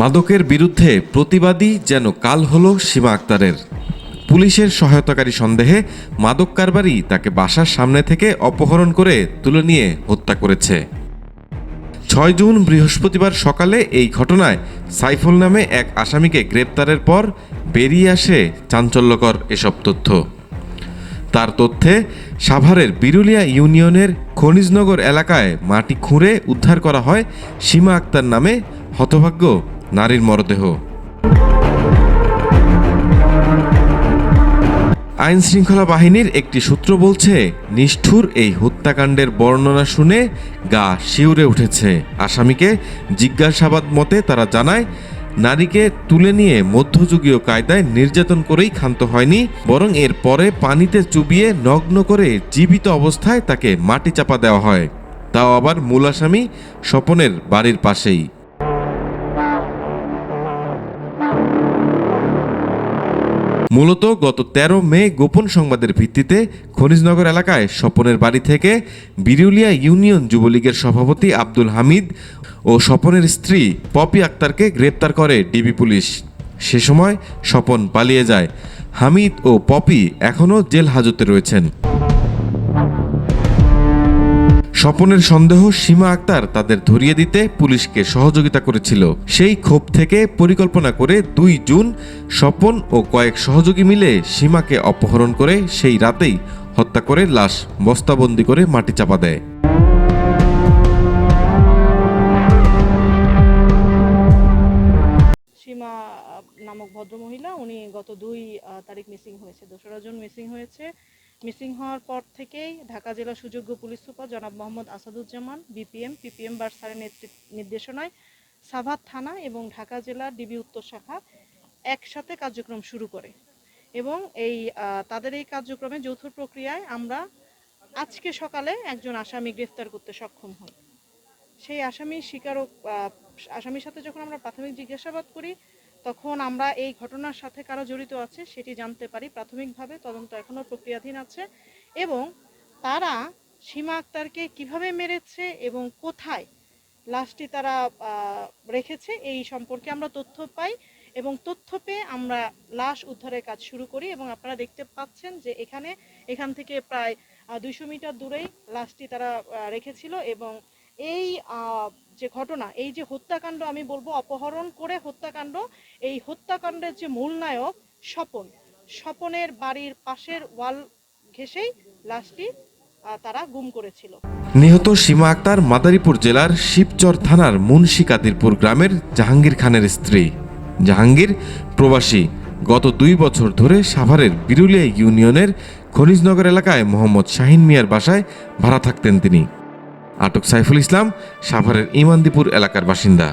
মাদকের বিরুদ্ধে প্রতিবাদী যেন কাল হলো সীমা আক্তারের। পুলিশের সহায়তাকারী সন্দেহে মাদক কারবারি তাকে বাসার সামনে থেকে অপহরণ করে তুলে নিয়ে হত্যা করেছে। ছয় জুন বৃহস্পতিবার সকালে এই ঘটনায় সাইফুল নামে এক আসামিকে গ্রেপ্তারের পর বেরিয়ে আসে চাঞ্চল্যকর এসব তথ্য। তার তথ্যে, সাভারের বিরুলিয়া ইউনিয়নের খনিজনগর এলাকায় মাটি খুঁড়ে উদ্ধার করা হয় সীমা আক্তার নামে হতভাগ্য নারীর মরদেহ। আইন শৃঙ্খলা বাহিনীর একটি সূত্র বলছে, নিষ্ঠুর এই হত্যাকাণ্ডের বর্ণনা শুনে গা শিউরে উঠেছে। আসামিকে জিজ্ঞাসাবাদ মতে তারা জানায়, নারীকে তুলে নিয়ে মধ্যযুগীয় কায়দায় নির্যাতন করেই ক্ষান্ত হয়নি, বরং এর পরে পানিতে চুবিয়ে নগ্ন করে জীবিত অবস্থায় তাকে মাটি চাপা দেওয়া হয়। তাও আবার মূল আসামি স্বপনের বাড়ির পাশেই। মূলত গত ১৩ মে গোপন সংবাদের ভিত্তিতে খনিজনগর এলাকায় স্বপনের বাড়ি থেকে বিরুলিয়া ইউনিয়ন যুবলীগের সভাপতি আব্দুল হামিদ ও স্বপনের স্ত্রী পপি আক্তারকে গ্রেপ্তার করে ডিবি পুলিশ। সে সময় স্বপন পালিয়ে যায়। হামিদ ও পপি এখনও জেল হাজতে রয়েছেন। স্বপনের সন্দেহ সীমা আক্তার তাদের ধরিয়ে দিতে পুলিশকে সহযোগিতা করেছিল। সেই ক্ষোভ থেকে পরিকল্পনা করে দুই জুন স্বপন ও কয়েক সহযোগী মিলে সীমাকে অপহরণ করে সেই রাতেই হত্যা করে লাশ বস্তাবন্দি করে মাটি চাপা দেয়। সীমা নামক ভদ্রমহিলা, উনি গত দুই তারিখ মিসিং হয়েছে, দোসরা জন মিসিং হয়েছে। মিসিং হওয়ার পর থেকেই ঢাকা জেলা সুযোগ্য পুলিশ সুপার জনাব Mohammad Asaduzzaman, BPM, PPM bar স্যারের নেতৃত্ব নির্দেশনায় সাভার থানা এবং ঢাকা জেলা ডিবি উত্তর শাখা একসাথে কার্যক্রম শুরু করে। এবং এই তাদের এই কার্যক্রমে যৌথ প্রক্রিয়ায় আমরা আজকে সকালে একজন আসামি গ্রেফতার করতে সক্ষম হই। সেই আসামি স্বীকারক আসামির সাথে যখন আমরা প্রাথমিক জিজ্ঞাসাবাদ করি তখন আমরা এই ঘটনার সাথে কারা জড়িত আছে সেটি জানতে পারি। প্রাথমিকভাবে তদন্ত এখনও প্রক্রিয়াধীন আছে এবং তারা সীমা আক্তারকে কীভাবে মেরেছে এবং কোথায় লাশটি তারা রেখেছে এই সম্পর্কে আমরা তথ্য পাই এবং তথ্য পেয়ে আমরা লাশ উদ্ধারের কাজ শুরু করি এবং আপনারা দেখতে পাচ্ছেন যে এখানে, এখান থেকে প্রায় দুইশো মিটার দূরেই লাশটি তারা রেখেছিল এবং এই যে ঘটনা, এই যে হত্যাকাণ্ড আমি বলব, অপহরণ করে হত্যাকাণ্ড, এই হত্যাকাণ্ডের যে মূল নায়ক স্বপন, স্বপনের বাড়ির পাশের ওয়াল ঘেঁষেই লাশটি তারা গুম করেছিল। নিহত সীমা আক্তার মাদারীপুর জেলার শিবচর থানার মুন্সি কাদিরপুর গ্রামের জাহাঙ্গীর খানের স্ত্রী। জাহাঙ্গীর প্রবাসী, গত দুই বছর ধরে সাভারের বিরুলিয়া ইউনিয়নের খনিজনগর এলাকায় মোহাম্মদ শাহিন মিয়ার বাসায় ভাড়া থাকতেন তিনি। আটক সাইফুল ইসলাম সাভারের ইমানদীপুর এলাকার বাসিন্দা।